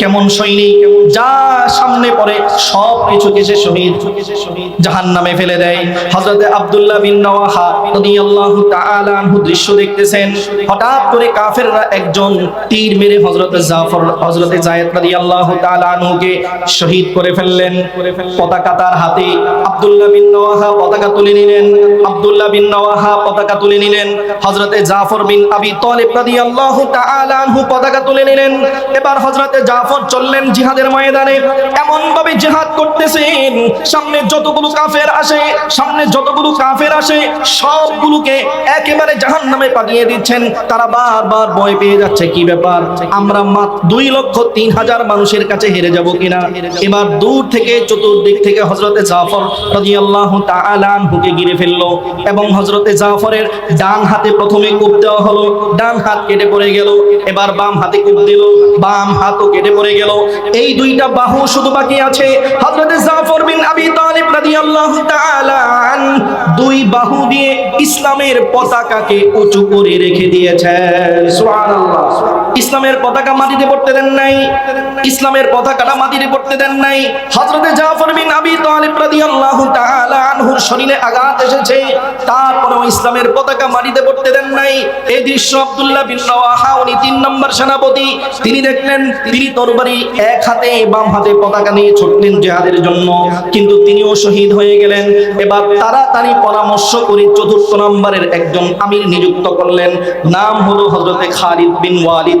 কেমন সৈনিক, যা সামনে পড়ে, সব কিছুকে সে শহীদ, জাহান নামে ফেলে দেয়। হযরত আব্দুল্লাহ বিন নওয়াহা রাদিয়াল্লাহু তাআলা আনহু দৃশ্য দেখতেছেন। হঠাৎ করে কাফেররা একজন তীর মেরে হযরত জাফর, হযরত যায়েদ রাদিয়াল্লাহু তাআলা আনহুকে শহীদ করে ফেললেন। পতাকা তার হাতে। আব্দুল্লাহ বিন নওয়াহা পতাকা তুলে নিলেন। আব্দুল্লাহ বিন নওয়াহা পতাকা তুলে নিলেন। হযরত জাফর বিন আবি তালিব রাদিয়াল্লাহু তাআলা আনহু পতাকা তুলে নিলেন। এবার হযরত জাফর চললেন জিহাদের ময়দানে। এমন ভাবে জিহাদ করতেছেন, সামনে যতগুলো কাফের আসে, সামনে যতগুলো কাফের আসে, সবগুলোকে একেবারে জাহান্নামে পাঠিয়ে দিচ্ছেন। তারা বারবার ভয় পেয়ে যাচ্ছে, কি ব্যাপার? আমরা মাত্র দুই লক্ষ তিন হাজার মানুষের কাছে হেরে যাব কিনা? এবার দূর থেকে, চতুর্দিক থেকে হজরতে জাফর রাদিয়াল্লাহু তাআলা আনহুকে ঘিরে ফেলল এবং হজরতে জাফরের ডান হাতে প্রথমে কূপ দেওয়া হলো, ডান হাত কেটে পড়ে গেল, এবার বাম হাতে কূপ দিল, বাম হাতও কেটে পড়ে গেল। এই দুইটা বাহু শুধু বাকি আছে। হযরতে জাফর বিন আবি তালিব রাদিয়াল্লাহু তাআলা দুই বাহু দিয়ে ইসলামের পতাকাকে উঁচু করে রেখে দিয়েছেন। সুবহানাল্লাহ। ইসলামের পতাকা মাটিতে পড়তে দেন নাই। ইসলামের পতাকাটা মাটিতে পড়তে দেন নাই। হযরতে জাফর বিন আবি তালিব রাদিয়াল্লাহু তাআলা আনহুর শরীরে আঘাত এসেছে। তারপরেও ইসলামের পতাকা মাটিতে পড়তে দেন নাই। এই দৃশ্য আব্দুল্লাহ বিন রাওয়াহা, উনি তিন নম্বর সেনাপতি। তিনি দেখলেন, তিনি তরবারি এক হাতে, বাম হাতে পতাকা নিয়ে ছুটলেন জিহাদের জন্য। কিন্তু তিনিও শহীদ হয়ে গেলেন। এবার তাড়াতাড়ি পরামর্শ করে চতুর্থ নম্বরের একজন আমির নিযুক্ত করলেন। নাম হলো হযরতে খালিদ বিন ওয়ালিদ।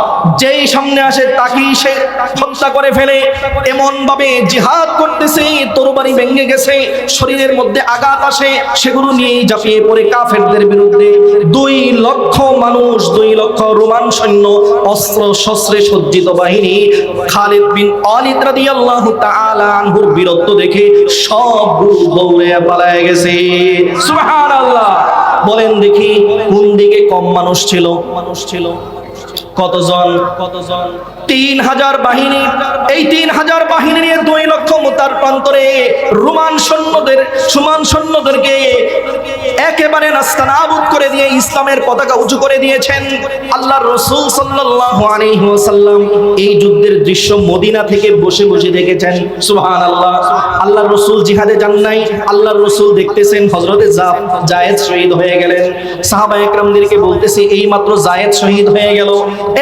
যেই সামনে আসে তাকেই সে হত্যা করে ফেলে। এমন ভাবে জিহাদ করতেছে, তরবারি ভেঙে গেছে, শরীরের মধ্যে আঘাত আসে, সেগুলো নিয়েই ঝাঁপিয়ে পড়ে কাফেরদের বিরুদ্ধে। দুই লক্ষ মানুষ, দুই লক্ষ রোমান সৈন্য অস্ত্র শস্ত্রে সজ্জিত বাহিনী, খালিদ বিন অলিদ রাদিয়াল্লাহু তাআলা আনহুর বীরত্ব দেখে সব দৌড়ে পালায় গেছে। সুবহানাল্লাহ! বলেন দেখি, কোন দিকে কম মানুষ ছিল মানুষ ছিল? কতজন? কতজন তিন হাজার বাহিনী। এই তিন হাজার বাহিনী নিয়ে দুই লক্ষ মোতার প্রান্তরে রোমান সৈন্যদের সুমান সৈন্যদেরকে একেবারে নাস্তানাবুদ করে দিয়ে ইসলামের পতাকা উঁচু করে দিয়েছেন। আল্লাহ রসুল ওয়াসাল্লাম এই যুদ্ধের দৃশ্য মদিনা থেকে বসে বসে দেখেছেন। সুবহানাল্লাহ। আল্লাহ রসুল জিহাদে যান নাই। আল্লাহ রসুল দেখতেছেন হযরতে জায়েদ শহীদ হয়ে গেলেন। সাহাবা একরামদেরকে বলতেছি এই মাত্র জায়েদ শহীদ হয়ে গেল।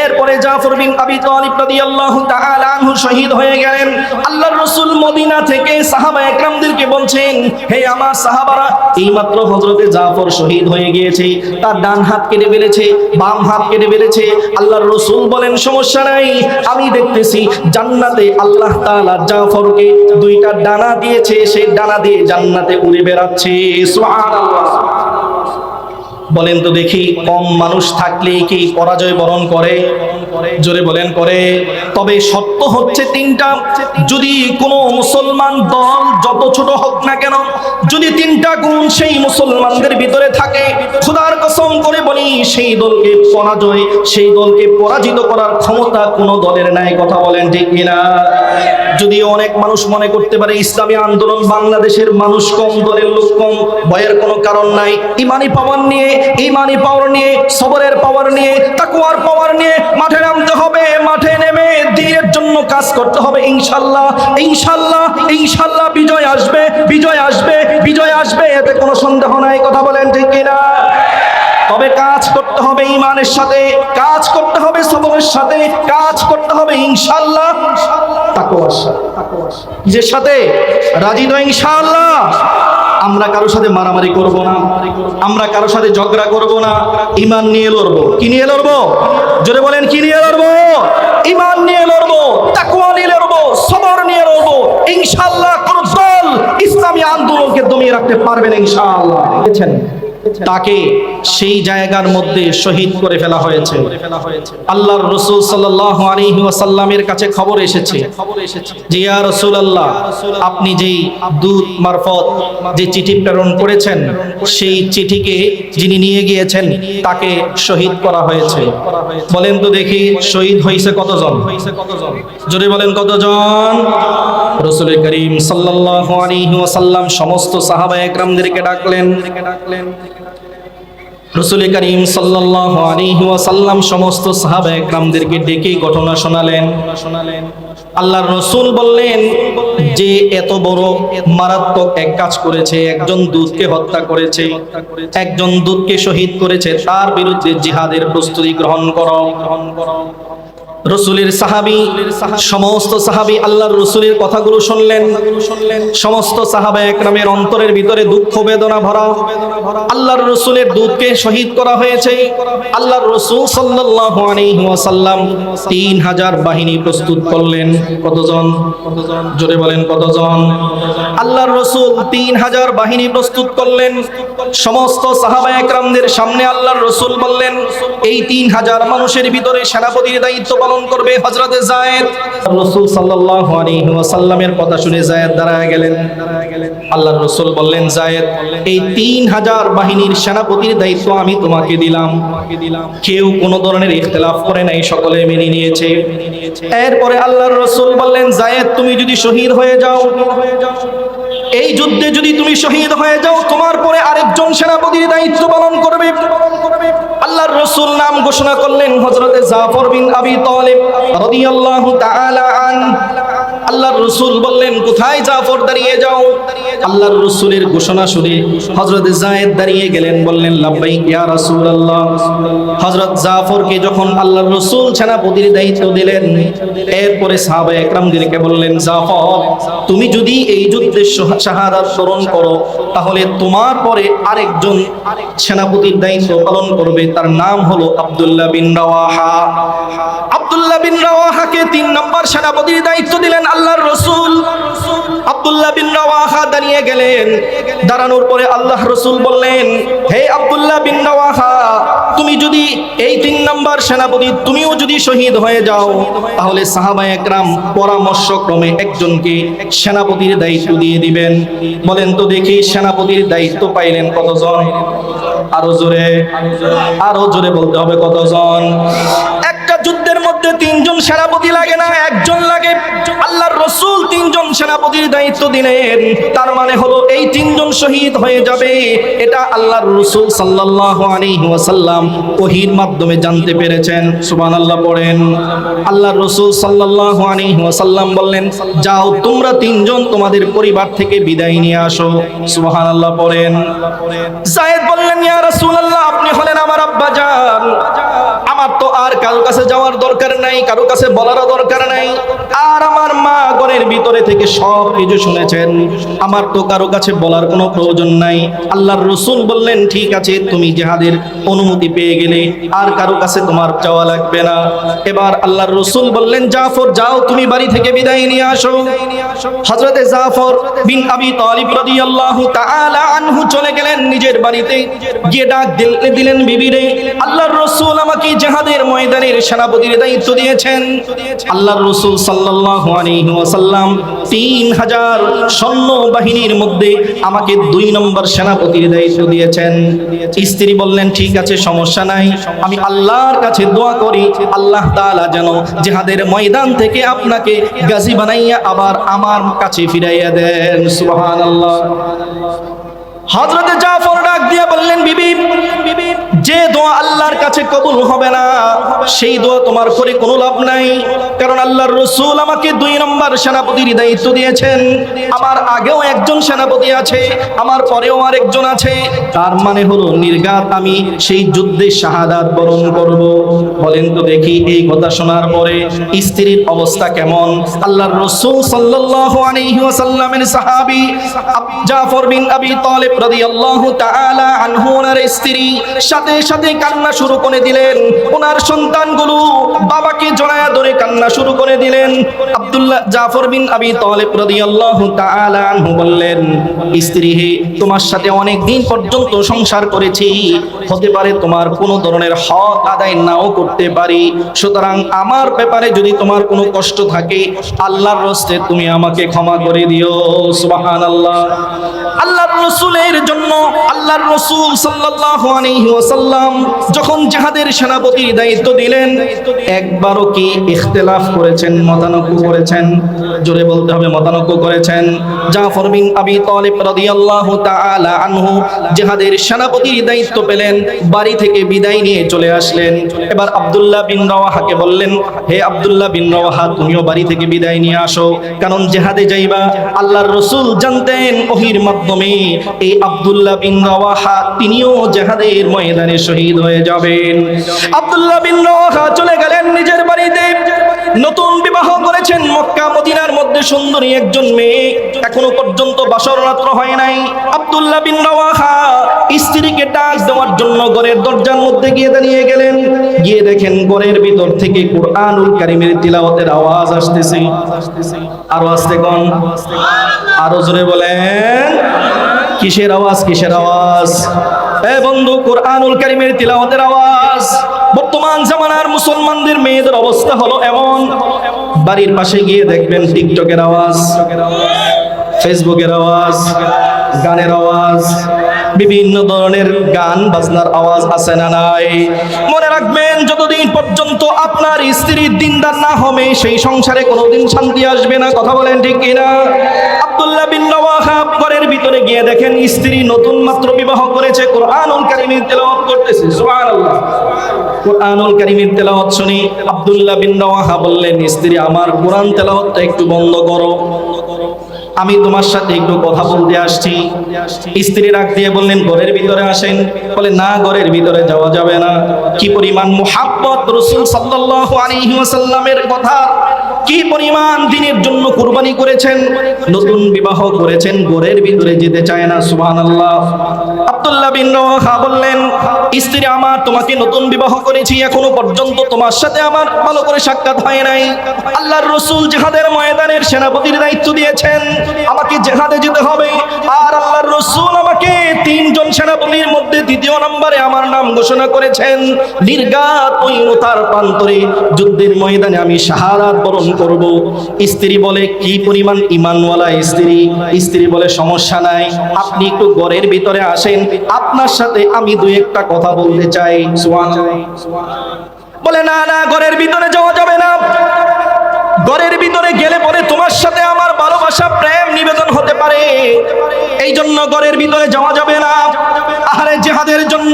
এরপরে জাফর বিন আবি তালিব রাদিয়াল্লাহু তাআলা আনহু শহীদ হয়ে গেলেন। আল্লাহর রাসূল মদিনা থেকে সাহাবা একরামদেরকে বলছেন, হে আমার সাহাবারা, এইমাত্র হযরতে জাফর শহীদ হয়ে গিয়েছে, তার ডান হাত কেটে ফেলেছে, বাম হাত কেটে ফেলেছে, আল্লাহর রসুল বলেন, সমস্যা নাই, আমি দেখতেছি জান্নাতে আল্লাহ তাআলা জাফরকে দুইটা ডানা দিয়েছে, সেই ডানা দিয়ে জান্নাতে উড়ে বেড়াচ্ছে। বলেন তো দেখি, কম মানুষ থাকলে কি পরাজয় বরণ করে? জোরে বলেন, করে। তবে সত্য হচ্ছে তিনটা। যদি কোনো মুসলমান দল যত ছোট হোক না কেন, যদি তিনটা গুণ সেই মুসলমানদের ভিতরে থাকে, খোদার কসম করে বলি, সেই দলকে পরাজয়, সেই দলকে পরাজিত করার ক্ষমতা কোনো দলের নাই, কথা বলেন ঠিক কিনা? যদি অনেক মানুষ মনে করতে পারে, ইসলামী আন্দোলন বাংলাদেশের মানুষ কম, দলের লোক কম, ভয়ের কোনো কারণ নাই। ইমানি পাওয়ার নিয়ে ইমানি পাওয়ার নিয়ে, সবরের পাওয়ার নিয়ে তাকুয়ার পাওয়ার নিয়ে মাঠে নামতে হবে, মাঠে নেমে দিনের জন্য কাজ করতে হবে ইনশাল্লাহ ইনশাল্লাহ ইনশাল্লাহ বিজয় আসবে বিজয় আসবে বিজয় আসবে, এতে কোনো সন্দেহ নাই, কথা বলেন ঠিক কিনা? তবে কাজ করতে হবে ইমানের সাথে, কাজ করতে হবে সবরের সাথে, কাজ করতে হবে ইনশাল্লাহ তাকওয়ার সাথে। কিসের সাথে? রাজি তো ইনশাআল্লাহ? আমরা কারও সাথে মারামারি করব না। আমরা কারও সাথে ঝগড়া করব না। ইমান নিয়ে লড়ব। কি নিয়ে লড়ব? জোরে বলেন, কি নিয়ে লড়ব? ইমান নিয়ে লড়ব, তাকওয়া নিয়ে লড়ব, সবর নিয়ে লড়ব। ইনশাআল্লাহ কোন দল ইসলামী আন্দোলনকে দমিয়ে রাখতে পারবেন ইনশাআল্লাহ। তাকে সেই জায়গার মধ্যে শহীদ করে ফেলা হয়েছে। আল্লাহর রসুল সাল্লাহ কাছে খবর এসেছে যে, ইয়া রাসূলুল্লাহ, আপনি যেই দূত মারফত যে চিঠি প্রেরণ করেছেন, সেই চিঠিকে যিনি নিয়ে গিয়েছেন, তাকে শহীদ করা হয়েছে। বলেন তো দেখি, শহীদ হয়েছে কতজন? জোরে বলেন কতজন? রসুল করিম ওয়াসাল্লাম, সমস্ত সাহাবা একরামদেরকে ডাকলেন। রসুল করিম সাল্লাম ওয়াসাল্লাম সমস্ত সাহাবা একরামদেরকে ডেকে ঘটনা শোনালেন। শোনালেন আল্লাহর রসুল বললেন, যে এত বড় মারাত্মক এক কাজ করেছে, একজন দূতকে হত্যা করেছে, একজন দূতকে শহীদ করেছে, তার বিরুদ্ধে জিহাদের প্রস্তুতি গ্রহণ করো গ্রহণ করো। রসুলের সাহাবি, সমস্ত সাহাবি আল্লাহর রসুলের কথাগুলো শুনলেন। সমস্ত সাহাবা একরামের অন্তরের ভিতরে দুঃখ বেদনা ভরা। আল্লাহর রসুলের দুধকে শহীদ করা হয়েছে। আল্লাহর রসুল সাল্লাল্লাহু আলাইহি তিন হাজার বাহিনী প্রস্তুত করলেন। কতজন? জোরে বলেন, কতজন? আল্লাহর রসুল তিন হাজার বাহিনী প্রস্তুত করলেন। সমস্ত সাহাবা একরামদের সামনে আল্লাহর রসুল বললেন, এই তিন হাজার মানুষের ভিতরে সেনাপতির দায়িত্ব পালন করবে হজরত জায়েদ রসুল সাল্লাল্লাহু আলাইহি ওয়াসাল্লামের কথা শুনে জায়েদ দাঁড়ায় গেলেন। আল্লাহর রসুল বললেন জায়েদ এই তিন হাজার বাহিনীর সেনাপতির দায়িত্ব আমি তোমাকে দিলাম। কেউ কোনো ধরনের ইখতিলাফ করে নাই, সকলে মেনে নিয়েছে। এরপরে আল্লাহর রসুল বললেন জায়েদ তুমি যদি শহীদ হয়ে যাও, এই যুদ্ধে যদি তুমি শহীদ হয়ে যাও, তোমার পরে আরেকজন সেনাপতির দায়িত্ব পালন করবে। আল্লাহর রসুল নাম ঘোষণা করলেন হজরতে জাফর বিন আবি তালিব রাদিয়াল্লাহু তাআলা আন আল্লাহর রসুল বললেন, কোথায় জাফর দাঁড়িয়ে যাও? আল্লাহর রসুলের ঘোষণা শুনে হজরত জায়েদ দাঁড়িয়ে গেলেন, বললেন, লাব্বাইক ইয়া রাসূলুল্লাহ। হজরত জাফরকে যখন আল্লাহর রসুল সেনাপতির দায়িত্ব দিলেন, এরপরে সাহাবা একরামদেরকে বললেন, জাফর, তুমি যদি এই যুদ্ধে শাহাদাত স্মরণ করো, তাহলে তোমার পরে আরেকজন সেনাপতির দায়িত্ব পালন করবে। তার নাম হলো আব্দুল্লাহ বিন রাওয়াহা। আব্দুল্লাহ বিন রাওয়াহাকে তিন নম্বর সেনাপতির দায়িত্ব দিলেন আল্লাহর রসুল আব্দুল্লাহ বিন রাওয়াহা দাঁড়িয়ে গেলেন। দাঁড়ানোর পরে আল্লাহ রসুল বললেন, হে আব্দুল্লাহ বিন রাওয়াহা তুমি যদি এই তিন নম্বর সেনাপতি, তুমিও যদি শহীদ হয়ে যাও, তাহলে সাহাবা একরাম পরামর্শক্রমে একজনকে সেনাপতির দায়িত্ব দিয়ে দিবেন। বলেন তো দেখি সেনাপতির দায়িত্ব পাইলেন কতজন? আরও জোরে আরও জোরে বলতে হবে কতজন? একটা মধ্যে তিনজন সেনাপতি লাগে না, একজন লাগে। আল্লাহর রসুল তিনজন সেনাপতির দায়িত্ব দিলেন। তার মানে হলো এই তিনজন শহীদ হয়ে যাবে, এটা আল্লাহর রসুল সাল্লাল্লাহু আলাইহি ওয়াসাল্লাম ওহির মাধ্যমে জানতে পেরেছেন। সুবহানাল্লাহ পড়েন। আল্লাহর রসুল সাল্লাল্লাহু আলাইহি ওয়াসাল্লাম বললেন, যাও, তোমরা তিনজন তোমাদের পরিবার থেকে বিদায় নিয়ে আসো। সুবহানাল্লাহ পড়েন। জায়েদ বললেন, ইয়া রাসূলুল্লাহ, আপনি হলেন আমার আব্বা জান। আমার তো আর কারও কাছে যাওয়ার দরকার নাই, কারও কাছে বলারও দরকার নাই। আর আমার মা ঘরের ভিতরে থেকে সব কিছু শুনেছেন। আমার তো কারও কাছে বলার কোনো প্রয়োজন নাই। আল্লাহর রসুল বললেন, ঠিক আছে, তুমি জেহাদের অনুমতি পেয়ে গেলে আর কারও কাছে তোমার যাওয়া লাগবে না। এবার আল্লাহর রসুল বললেন, জাফর, যাও, তুমি বাড়ি থেকে বিদায় নিয়ে আসো। হজরতে জাফর বিন আবি তালিব রাদিয়াল্লাহু তাআলা আনহু চলে গেলেন নিজের বাড়িতে। গিয়ে ডাক দিল- দিলেন বিবিরে আল্লাহর রসুল আমাকে জেহাদের ময়দানের সেনাপতির দায়িত্ব দিয়েছেন। আল্লাহর রসুল সাল্লাল্লাহু আলাইহি তিন হাজার সৈন্য বাহিনীর মধ্যে আমাকে দুই নম্বর সেনাপতির দায়িত্ব দিয়েছেন। স্ত্রী বললেন, ঠিক আছে, সমস্যা নাই। আমি আল্লাহর কাছে দোয়া করি, আল্লাহ তাআলা যেন জেহাদের ময়দান থেকে আপনাকে গাজী বানাইয়া আবার আমার কাছে ফিরাইয়া দেন। সুবহানাল্লাহ। হজরতে জাফর ডাক দিয়ে বললেন কবুল হবে না সেই দোয়া তোমার করে কোনো লাভ নাই। কারণ আল্লাহর রসুল আমাকে দুই নম্বর সেনাপতির দায়িত্ব দিয়েছেন। আমার আগেও একজন সেনাপতি আছে, আমার পরেও আরেকজন আছে। তার মানে হলো নির্ঘাত আমি সেই যুদ্ধে শাহাদাত বরণ করব। বলেন তো দেখি এই কথা শোনার পরে স্ত্রীর অবস্থা কেমন? আল্লাহর রসুল সাল্লাল্লাহু আলাইহি ওয়াসাল্লামের সাহাবী জাফর বিন আবি তালিব রাদিয়াল্লাহু তাআলা আনহু ওনার স্ত্রী সাথে সাথে কান্না শুরু করে দিলেন। ওনার সন্তানগুলো বাবাকে জড়ায়া ধরে কান্না শুরু করে দিলেন। আব্দুল্লাহ জাফর বিন আবি তালেব রাদিয়াল্লাহু তাআলা আনহু বললেন, স্ত্রী হে, তোমার সাথে অনেক দিন পর্যন্ত সংসার করেছি। হতে পারে তোমার কোনো ধরনের হক আদায় নাও করতে পারি। সুতরাং আমার ব্যাপারে যদি তোমার কোনো কষ্ট থাকে, আল্লাহর রস্তে তুমি আমাকে ক্ষমা করে দিও। সুবহানাল্লাহ। আল্লাহর রসুলের জন্য আল্লাহর রসুল আলাইহি যখন জিহাদের সেনাপতির দায়িত্ব দিলেন, একবারও কি ইখতিলাফ করেছেন, মতানক্য করেছেন? জোরে বলতে হবে, মতানক্য করেছেন। জাফর বিন আবি তালিব রাদিয়াল্লাহু তাআলা আনহু জিহাদের সেনাপতির দায়িত্ব পেলেন, বাড়ি থেকে বিদায় নিয়ে চলে আসলেন। এবার আব্দুল্লাহ বিন রাওয়াহাকে বললেন, হে আব্দুল্লাহ বিন রাওয়াহা, তুমিও বাড়ি থেকে বিদায় নিয়ে আসো। কারণ জেহাদে যাইবা, আল্লাহর রসুল জানতেন ওহির মাধ্যমে। এই আব্দুল্লাহ বিন রাওয়াহা, তিনিও জেহাদের ময়দানে শহীদ হয়ে যাবেন। আব্দুল্লাহ বিন রাওয়াহা চলে গেলেন নিজের বাড়িতে। নতুন বিবাহ করেছেন মক্কা, মদিনার মধ্যে সুন্দরী একজন মেয়ে। এখনও পর্যন্ত বাসর রাত্র হয় নাই। আব্দুল্লাহ বিন রাওয়াহা স্ত্রীকে ডাক দেওয়ার জন্য ঘরের দরজার মধ্যে গিয়ে দাঁড়িয়ে গেলেন। গিয়ে দেখেন ঘরের ভিতর থেকে কুরআনুল কারীমের তিলাওয়াতের আওয়াজ আসতেছে। আরও আসতে কোন। আরও জোরে বলেন। কিসের আওয়াজ কিসের আওয়াজ? এ বন্ধু, কোরআনুল কারীমের তিলাওয়াতের আওয়াজ। বর্তমান জামানার মুসলমানদের, মেয়েদের অবস্থা হলো এমন। বাড়ির পাশে গিয়ে দেখবেন টিকটকের আওয়াজ, ফেসবুকের আওয়াজ, গানের আওয়াজ, বিভিন্ন ধরনের গান বাজনার আওয়াজ আছে না নাই? মনে রাখবেন, যতদিন পর্যন্ত আপনার স্ত্রীর দিনদার না হবে, সেই সংসারে কোনোদিন শান্তি আসবে না। কথা বলেন ঠিক কিনা? আব্দুল্লাহ বিন ঘরের ভিতরে গিয়ে দেখেন স্ত্রী নতুন মাত্র বিবাহ করেছে, কোরআনুল কারীমের তেলাওয়াত করতেছে। সুবহানাল্লাহ। কোরআনুল কারীমের তেলাওয়াত শুনি আব্দুল্লাহ বিন বললেন, স্ত্রী, আমার কোরআন তেলাওয়াতটা একটু বন্ধ করো। আমি তোমার সাথে একটু কথা বলতে আসছি। স্ত্রী রাগ দিয়ে বললেন, ঘরের ভিতরে আসেন। বলে, না, ঘরের ভিতরে যাওয়া যাবে না। কি পরিমাণ মুহাব্বত রসুল সাল্লাল্লাহু আলাইহি ওয়াসাল্লামের কথা। কি পরিমাণ দিনের জন্য কুরবানি করেছেন? নতুন বিবাহ করেছেন, গোরের ভিতরে যেতে চায় না সুহান আল্লাহ আব্দুল্লাহ বিন রাওয়াহা বললেন, স্ত্রী আমার, তোমাকে নতুন বিবাহ করেছি, এখনও পর্যন্ত তোমার সাথে আমার ভালো করে সাক্ষাৎ হয় নাই। আল্লাহর রসুল জেহাদের ময়দানের সেনাপতির দায়িত্ব দিয়েছেন, আমাকে জেহাদে যেতে হবে। আর আল্লাহর রসুল আমাকে তিনজন সেনাপতির মধ্যে দ্বিতীয় নম্বরে আমার নাম ঘোষণা করেছেন। নির্গাত ওই তার প্রান্তরে যুদ্ধের ময়দানে আমি শাহাদাত বরণ করব। স্ত্রী বলে, কি পরিমাণ ইমানওয়ালা স্ত্রী? স্ত্রী বলে, সমস্যা নাই। আপনি একটু ঘরের ভিতরে আসেন। আপনার সাথে আমি দুই একটা কথা বলতে চাই। বলে, না না, ঘরের ভিতরে যাওয়া যাবে না। ঘরের ভিতরে গেলে পরে তোমার সাথে আমার ভালোবাসা, প্রেম নিবেদন হতে পারে। এই জন্য ঘরের ভিতরে যাওয়া যাবে না। আহারে জেহাদের জন্য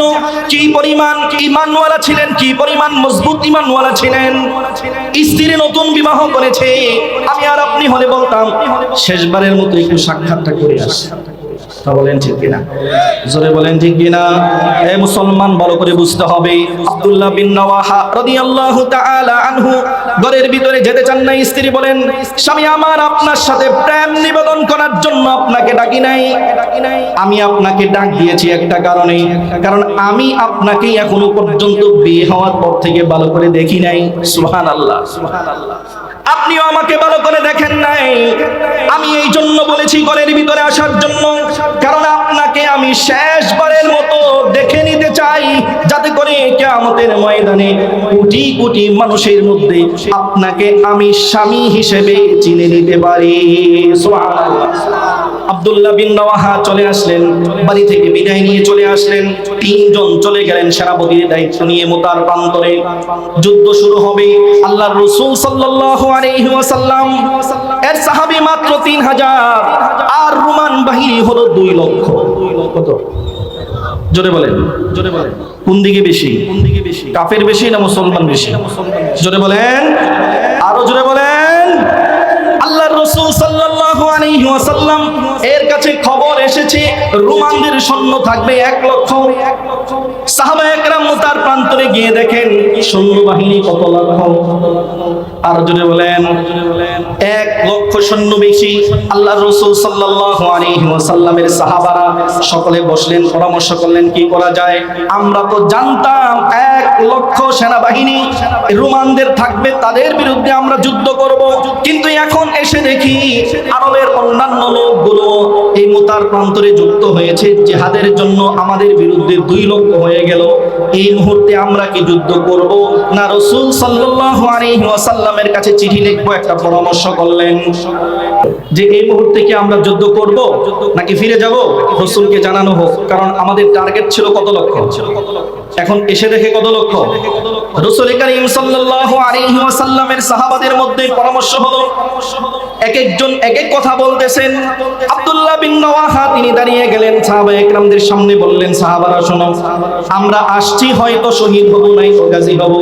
কি পরিমাণ ইমানওয়ালা ছিলেন, কি পরিমাণ মজবুত ইমানওয়ালা ছিলেন। স্ত্রী নতুন বিবাহ করেছে। আমি আর আপনি হলে বলতাম, শেষবারের মতো একটু সাক্ষাৎটা করে আসি। তা বলেন ঠিক কিনা? জোরে বলেন ঠিক কিনা? এ মুসলমান বড় করে বুঝতে হবে। আব্দুল্লাহ বিন নওয়াহা রাদিয়াল্লাহু তাআলা আনহু ঘরের ভিতরে যেতে চান না স্ত্রী বলেন, স্বামী, আমার আপনার সাথে প্রেম নিবেদন করার জন্য আপনাকে ডাকি নাই। আমি আপনাকে ডাক দিয়েছি একটা কারণে। কারণ আমি আপনাকে এখনও পর্যন্ত বিয়ে হওয়ার পর থেকে ভালো করে দেখি নাই। সুবহানাল্লাহ সুবহানাল্লাহ। আপনিও আমাকে ভালো করে দেখেন নাই। আমি এই জন্য বলেছি ঘরের ভিতরে আসার জন্য, কারণ আপনাকে আমি শেষবারের মতো দেখে নিতে চাই, যাতে করে কেয়ামতের ময়দানে কোটি কোটি মানুষের মধ্যে আপনাকে আমি স্বামী হিসেবে চিনে নিতে পারি। আব্দুল্লাহ বিন রাওয়াহা চলে আসলেন, বাড়ি থেকে বিদায় নিয়ে চলে আসলেন। তিনজন চলে গেলেন সেনাপতির দায়িত্ব নিয়ে মোতার প্রান্তরে যুদ্ধ শুরু হবে আল্লাহর রাসূল সাল্লাল্লাহু আলাইহি ওয়াসাল্লাম। এর সাহাবী মাত্র 3000 আর রোমান বাহিনী হলো 2 লক্ষ। জোরে বলেন। জোরে বলেন। কোন দিকে বেশি? কোন দিকে বেশি? কাফের বেশি না মুসলমান বেশি? জোরে বলেন। আরও জোরে বলেন। আল্লাহর রাসূল সাল্লাল্লাহু এর কাছে খবর এসেছে সৈন্য থাকবে এক লক্ষ। তার প্রান্তরে গিয়ে দেখেন কত লক্ষ। আর বলেন, এক লক্ষ সৈন্য বেশি। আল্লাহ রসুল সাহাবারা সকলে বসলেন, পরামর্শ করলেন, কি করা যায়? আমরা তো জানতাম, এক লক্ষ সেনাবাহিনী রোমানদের থাকবে, তাদের বিরুদ্ধে আমরা যুদ্ধ করব। কিন্তু এখন এসে দেখি, আরবের অন্যান্য লোকগুলো এই মোতার প্রান্তরে যুক্ত হয়েছে, জেহাদের জন্য আমাদের বিরুদ্ধে দুই লক্ষ হয়ে গেল। এই মুহূর্তে আমরা কি যুদ্ধ করব? না, রসুল ওয়াসাল্লামের কাছে চিঠি লিখব, একটা পরামর্শ করলেন। যে এই মুহূর্তে কি আমরা যুদ্ধ করব? নাকি ফিরে যাব? রসুলকে জানানো হোক, কারণ আমাদের টার্গেট ছিল কত লক্ষ? এখন এসে দেখে কত লক্ষ? রসুল করিম সাল্লাল্লাহু আলাইহি ওয়াসাল্লামের সাহাবাদের মধ্যে পরামর্শ হলো এক একজন এক এক কথা বলতেছেন। আব্দুল্লাহ বিন নওয়াহা, তিনি দাঁড়িয়ে গেলেন সাহাবা একরামদের সামনে, বললেন, সাহাবারা, শোনো, আমরা আসছি হয়তো শহীদ হব নাই, গাজী হব।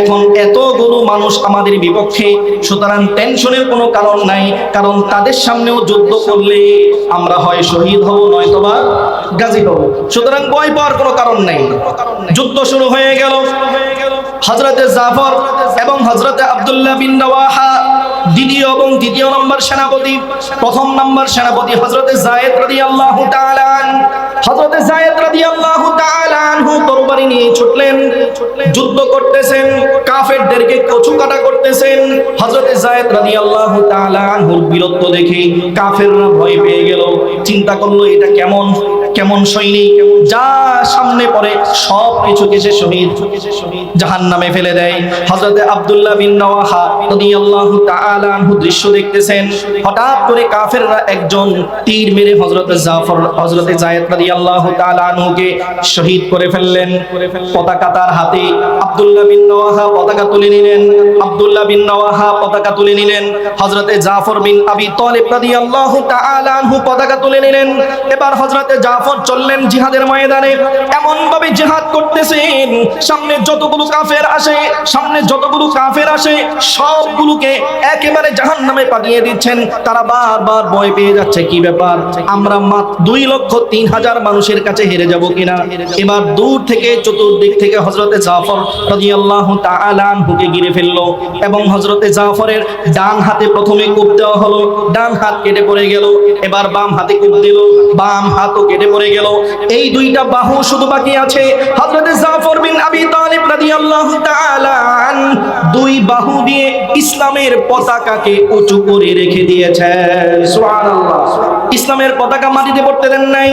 এখন এতগুলো মানুষ আমাদের বিপক্ষে, সুতরাং টেনশনের কোনো কারণ নাই, কারণ তাদের সামনেও যুদ্ধ করলে আমরা হয় শহীদ হব, নয়তোবা গাজী হব। সুতরাং ভয় পাওয়ার কোনো কারণ নাই। যুদ্ধ শুরু হয়ে গেল। হজরতে জাফর এবং হজরতে আব্দুল্লাহ বিন নওয়াহা দ্বিতীয় এবং তৃতীয় নম্বর সেনাপতি, প্রথম নম্বর সেনাপতি হজরতে জায়েদ রাদিয়াল্লাহু তাআলা হজরতে জায়েদ তাআলা আনহু তরবারি নিয়ে ছুটলেন, যুদ্ধ করতেছেন, কাফেরদেরকে কচু কাটা করতেছেন। হজরতে জায়েদ রাদিয়াল্লাহু তাআলা আনহুর বীরত্ব দেখে কাফেররা ভয় পেয়ে গেল। চিন্তা করল, এটা কেমন কেমন সৈনিক যা সামনে পড়ে, সব কিছুকে সে শহীদ জাহান নামে ফেলে দেয়। হজরতে আব্দুল্লাহ বিন দৃশ্য দেখতেছেন। হঠাৎ করে কাফেররা একজন তীর মেরে হযরতে জাফর হযরতে জায়েদ রাদিয়াল্লাহু তাআলা আনহুকে শহীদ করে ফেললেন। পতাকা তার হাতে। আব্দুল্লাহ বিন নওয়াহা পতাকা তুলে নিলেন। আব্দুল্লাহ বিন নওয়াহা পতাকা তুলে নিলেন। হযরতে জাফর বিন আবি তালিব রাদিয়াল্লাহু তাআলা আনহু পতাকা তুলে নিলেন। এবার হযরতে জাফর চললেন জিহাদের ময়দানে। এমন ভাবে জিহাদ করতেছেন, সামনে যতগুলো কাফের আসে, সামনে যতগুলো কাফের আসে, সবগুলোকে একেবারে জাহান্নামে পাঠিয়ে দিচ্ছেন। তারা বারবার ভয় পেয়ে যাচ্ছে, কি ব্যাপার? আমরা মাত্র দুই লক্ষ তিন হাজার মানুষের কাছে হেরে যাব কিনা? এবার দূর থেকে, চতুর্দিক থেকে হজরতে জাফর রাদিয়াল্লাহু তাআলা আনহুকে ঘিরে ফেলল এবং হজরতে জাফরের ডান হাতে প্রথমে কূপ দেওয়া হলো। ডান হাত কেটে পড়ে গেল, এবার বাম হাতে কূপ দিল। বাম হাতও কেটে পড়ে গেল, এই দুইটা বাহু শুধু বাকি আছে। হযরত জাফর বিন আবি তালিব রাদিয়াল্লাহু তাআলা দুই বাহু দিয়ে ইসলামের পতাকাকে উঁচু করে রেখে দিয়েছেন। সুবহানাল্লাহ। ইসলামের পতাকা মাটিতে পড়তে দেন নাই।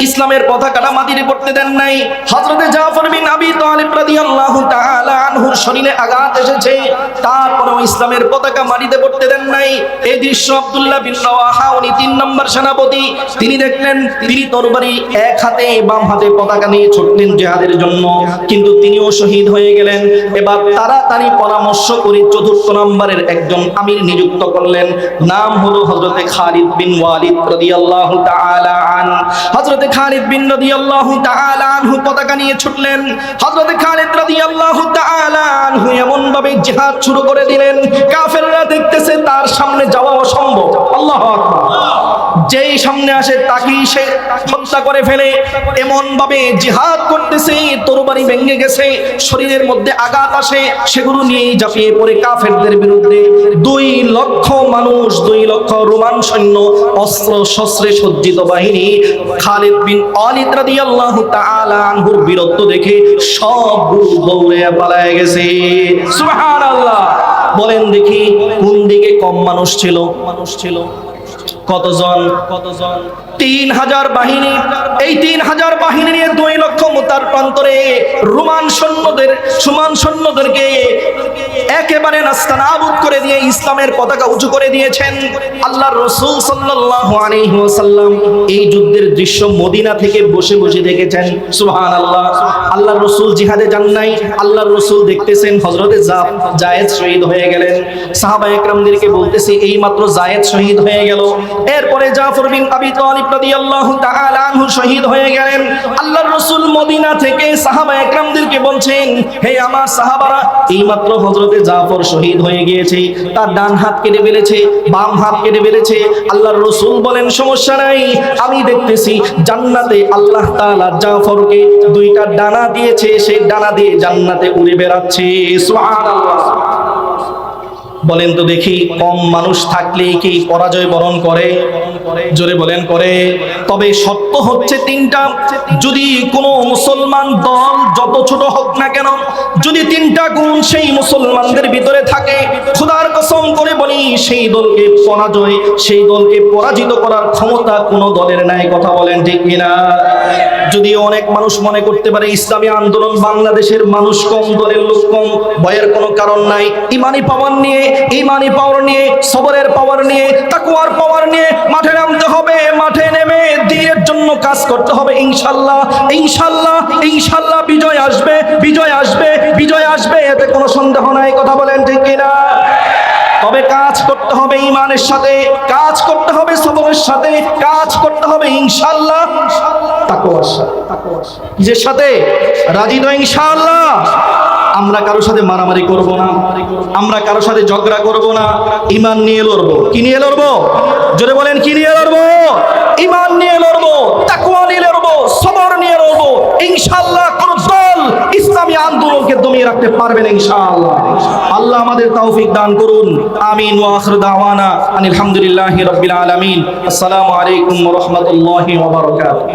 ইসলামের পতাকাটা মাটিতে পড়তে দেন নাই। হযরতে জাফর বিন আবি তালিব রাদিয়াল্লাহু তাআলা আনহুর শরীরে আঘাত এসেছে। তারপরেও ইসলামের পতাকা মাটিতে পড়তে দেন নাই। এই দৃশ্য আব্দুল্লাহ বিন রাওয়াহা উনি তিন নম্বর সেনাপতি। তিনি দেখলেন, তিনি তরবারি এক হাতে, বাম হাতে পতাকা নিয়ে ছুটলেন জেহাদের জন্য। কিন্তু তিনিও শহীদ হয়ে গেলেন। এবার তাড়াতাড়ি পরামর্শ করে চতুর্থ নম্বরের একজন আমির নিযুক্ত করলেন। নাম হলো হযরতে খালিদ বিন ওয়ালিদ। জিহাদ যেই সামনে আসে তাকেই সে করে ফেলে। এমন ভাবে জিহাদ করতেছে ভেঙে গেছে, শরীরের মধ্যে আঘাত আসে, সেগুলো নিয়েই ঝাঁপিয়ে পড়ে কাফেরদের বিরুদ্ধে। দুই লক্ষ রোমান সৈন্য, অস্ত্র শস্ত্রে সজ্জিত বাহিনী, খালিদ বিন অলিদ রাদিয়াল্লাহু তাআলা আনহুর বীরত্ব দেখে সব দৌড়ে পালায় গেছে। সুবহানাল্লাহ। বলেন দেখি, কোন দিকে কম মানুষ ছিল মানুষ ছিল? কতজন? কতজন তিন হাজার বাহিনী। এই তিন হাজার বাহিনী নিয়ে দুই লক্ষ মোতার প্রান্তরে রোমান সৈন্যদের, সুমান সৈন্যদেরকে একেবারে নাস্তানাবুদ করে দিয়ে ইসলামের পতাকা উঁচু করে দিয়েছেন আল্লাহর রসুল সাল্লাল্লাহু আলাইহি ওয়াসাল্লাম। এই যুদ্ধের দৃশ্য মদিনা থেকে বসে বসে দেখেছেন। সুবহানাল্লাহ। আল্লাহর রসুল জিহাদে যান নাই। আল্লাহর রসুল দেখতেছেন হযরতে জায়েদ শহীদ হয়ে গেলেন। সাহাবা একরামদেরকে বলতেছি, এই মাত্র জায়েদ শহীদ হয়ে গেল। এরপরে জাফর বিন আবি তালিব রাদিয়াল্লাহু তাআলা আনহু শহীদ হয়ে গেলেন। আল্লাহর রাসূল মদিনা থেকে সাহাবা একরামদেরকে বলছেন, হে আমার সাহাবারা এইমাত্র হযরতে জাফর শহীদ হয়ে গিয়েছে। তার ডান হাত কেটে ফেলেছে, বাম হাত কেটে ফেলেছে। আল্লাহর রাসূল বলেন, সমস্যা নাই, আমি দেখতেছি জান্নাতে আল্লাহ তাআলা জাফরকে দুইটা ডানা দিয়েছে সেই ডানা দিয়ে জান্নাতে উড়ে বেড়াচ্ছে। বলেন তো দেখি, কম মানুষ থাকলে কি পরাজয় বরণ করে? জোরে বলেন করে। তবে সত্য হচ্ছে তিনটা। যদি কোনো মুসলমান দল যত ছোট হোক না কেন, যদি তিনটা গুণ সেই মুসলমানদের ভিতরে থাকে, খোদার কসম করে বলি, সেই দলকে পরাজয়, সেই দলকে পরাজিত করার ক্ষমতা কোনো দলের নাই। কথা বলেন ঠিক কিনা? যদিও অনেক মানুষ মনে করতে পারে ইসলামী আন্দোলন বাংলাদেশের মানুষ কম, দলের লোক কম, ভয়ের কোনো কারণ নাই। ইমানি পাওয়ার নিয়ে, ইমানি পাওয়ার নিয়ে, সবরের পাওয়ার নিয়ে তাকুয়ার পাওয়ার নিয়ে মাঠে নামতে হবে, মাঠে নেমে দিনের জন্য কাজ করতে হবে, ইনশাল্লাহ ইনশাল্লাহ ইনশাল্লাহ বিজয় আসবে বিজয় আসবে বিজয় আসবে, এতে কোনো সন্দেহ নাই, কথা বলেন ঠিক কিনা? তবে কাজ করতে হবে ইমানের সাথে, কাজ করতে হবে সবরের সাথে, কাজ করতে হবে ইনশাল্লাহ তাকওয়ার সাথে। সাথে? রাজি তো ইনশাআল্লাহ। আমরা কারোর সাথে মারামারি করব না, আমরা কারোর সাথে ঝগড়া করব না ইমান নিয়ে লড়বো। কি নিয়ে লড়বো? জোরে বলেন, কি নিয়ে লড়বো? ইমান নিয়ে লড়বো, তাকওয়া নিয়ে লড়বো, সবর নিয়ে লড়বো দল ইসলামী আন্দোলনকে দমিয়ে রাখতে পারবে না ইনশাআল্লাহ। আল্লাহ আমাদের তৌফিক দান করুন। আমিন ওয়া আখির দাওয়ানা আলহামদুলিল্লাহি রাব্বিল আলামিন। আসসালামু আলাইকুম ওয়া রাহমাতুল্লাহি ওয়া বারাকাতুহু।